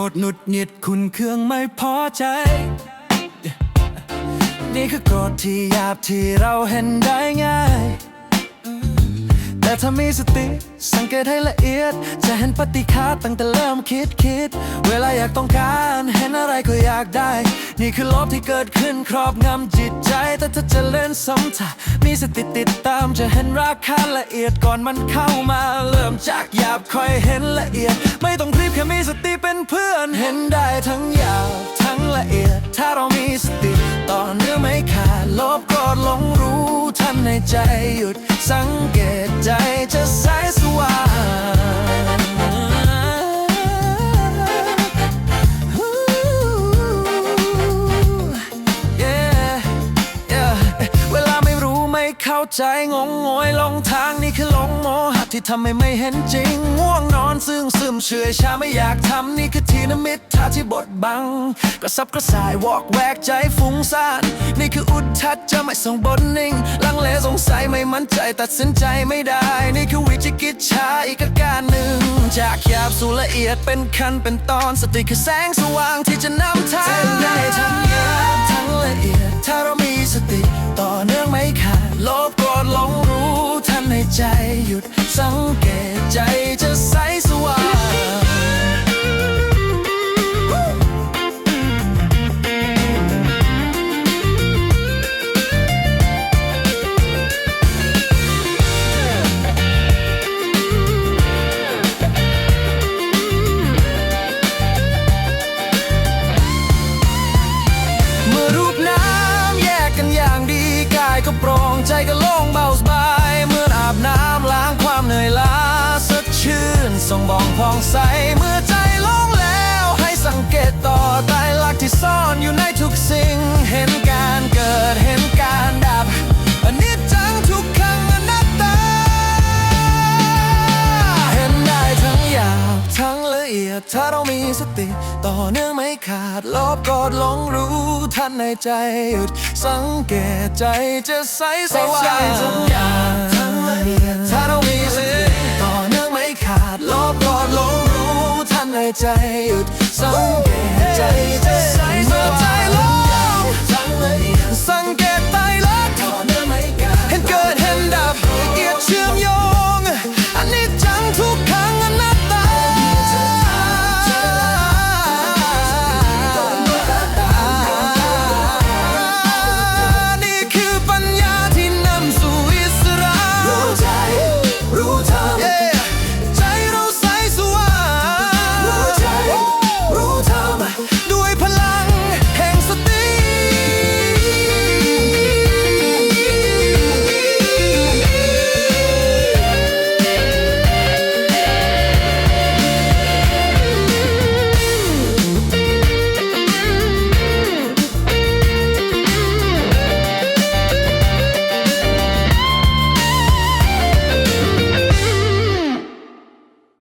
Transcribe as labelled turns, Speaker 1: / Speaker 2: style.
Speaker 1: หงิดคุณเครื่องไม่พอใจ นี่คือโกรธที่หยาบที่เราเห็นได้ง่าย แต่ถ้ามีสติ สังเกตให้ละเอียด จะเห็นปฏิฆาตั้งแต่เริ่มคิดคิด เวลาอยากต้องการเห็นอะไรก็อยากได้ นี่คือลบที่เกิดขึ้นครอบงำจิตใจ แต่ถ้าจะเล่นสมถะมีสติติดตามจะเห็นราคาละเอียดก่อนมันเข้ามา เริ่มจากหยาบค่อยเห็นละเอียด ไม่ต้องรีบแค่มีสติเป็นเพื่อนเห็นได้ทั้งหยาบทั้งละเอียด ถ้าเรามีสติต่อเนื่องไม่ขาดลบก็หลง ในใจหยุดสังเกตใจจะใสสว่างเวลาไม่รู้ไม่เข้าใจงงงวยลงทางนี่คือลง ที่ทำให้ไม่เห็นจริงง่วงนอนซึ่งซึมเฉื่อยชาไม่อยากทำนี่คือทีนมิตท่าที่บดบัง กระซับกระส่ายวอกแวกใจฟุ้งซ่านนี่คืออุดทัดจะไม่ส่งบนนิ่ง ลังเลสงสัยไม่มั่นใจตัดสินใจไม่ได้ นี่คือวิจิกิจชาอีกอาการหนึ่ง จากหยาบสู่ละเอียดเป็นขั้นเป็นตอนสติคือแสงสว่างที่จะนำ ก็โปร่งใจก็โล่งเบาสบายเมื่ออาบน้ำล้างความเหนื่อยล้าสดชื่นส่งบองพองใส สติ ต่อเนื่องไม่ขาดลบกอดหลงรู้ทันในใจหยุด สังเกตใจจะใสสว่างทั้งละเอียดถ้าเรามีสติต่อเนื่องไม่ขาดลบกอดหลงรู้ทันในใจหยุด สังเกตใจจะใสสว่างทั้งหยาบทั้งละเอียด